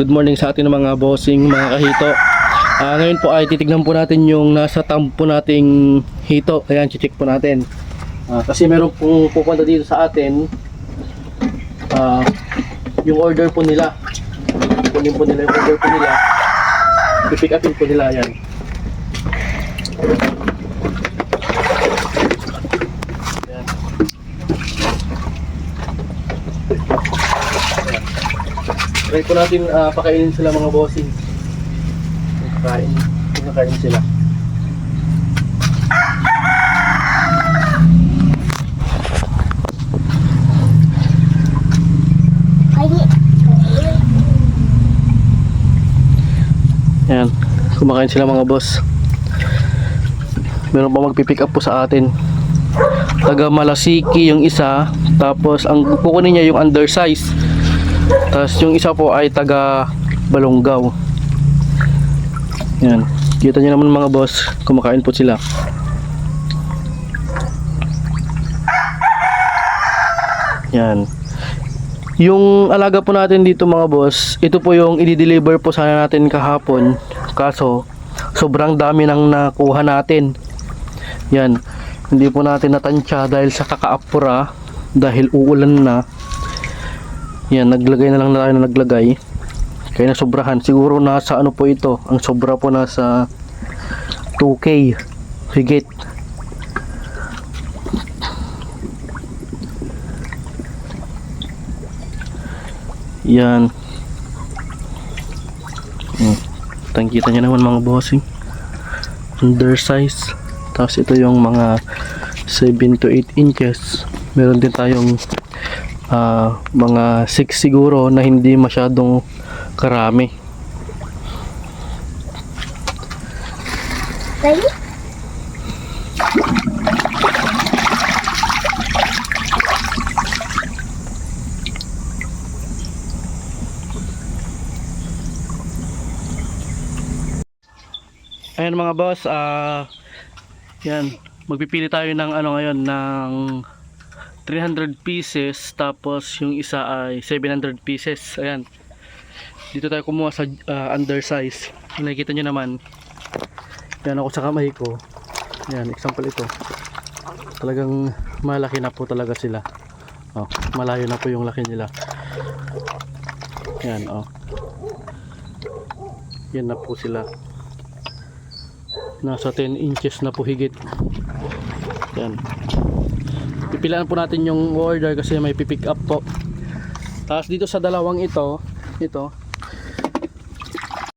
Good morning sa ating mga bossing, mga kahito. Ah, ngayon po ay titignan po natin yung nasa tampo nating hito. Ayan, check po natin. Ah, kasi meron pong pupunta dito sa atin. Ah, yung order po nila. Kunin po nila yung order po nila. I-pick upin po nila yan. Try po natin ah, pakainin sila mga bossing. Kakain. Kakain sila. Ayan. Kumakain sila mga boss. Meron pa magpipick up po sa atin. Taga Malasiki yung isa. Tapos ang kukunin niya yung undersize. Tapos yung isa po ay taga Balonggaw. Yan. Kita niyo naman mga boss, kumakain po sila. Yan. Yung alaga po natin dito mga boss, ito po yung i-deliver po sana natin kahapon. Kaso, sobrang dami nang nakuha natin. Yan. Hindi po natin natansya dahil sa kakaapura dahil uulan na. Yan, naglagay na lang na tayo na naglagay. Kaya nasobrahan. Siguro nasa ano po ito. Ang sobra po nasa 2K. Higit. Yan. Hmm. Tangkita niya naman mga bossing. Undersize. Tapos ito yung mga 7 to 8 inches. Meron din tayong ah, mga 6 siguro na hindi masyadong karami. Ready? Ayan mga boss, ah yan, magpipili tayo ng ano ngayon ng 300 pieces tapos yung isa ay 700 pieces. Ayan. Dito tayo kumuha sa ah, undersize. Nakikita nyo naman. Yan ako sa kamay ko. Yan, example ito. Talagang malaki na po talaga sila. Oh, malayo na po yung laki nila. Yan, oh. Yan na po sila nasa 10 inches na po higit yan pipilaan po natin yung order kasi may pipick up po. Tapos dito sa dalawang ito ito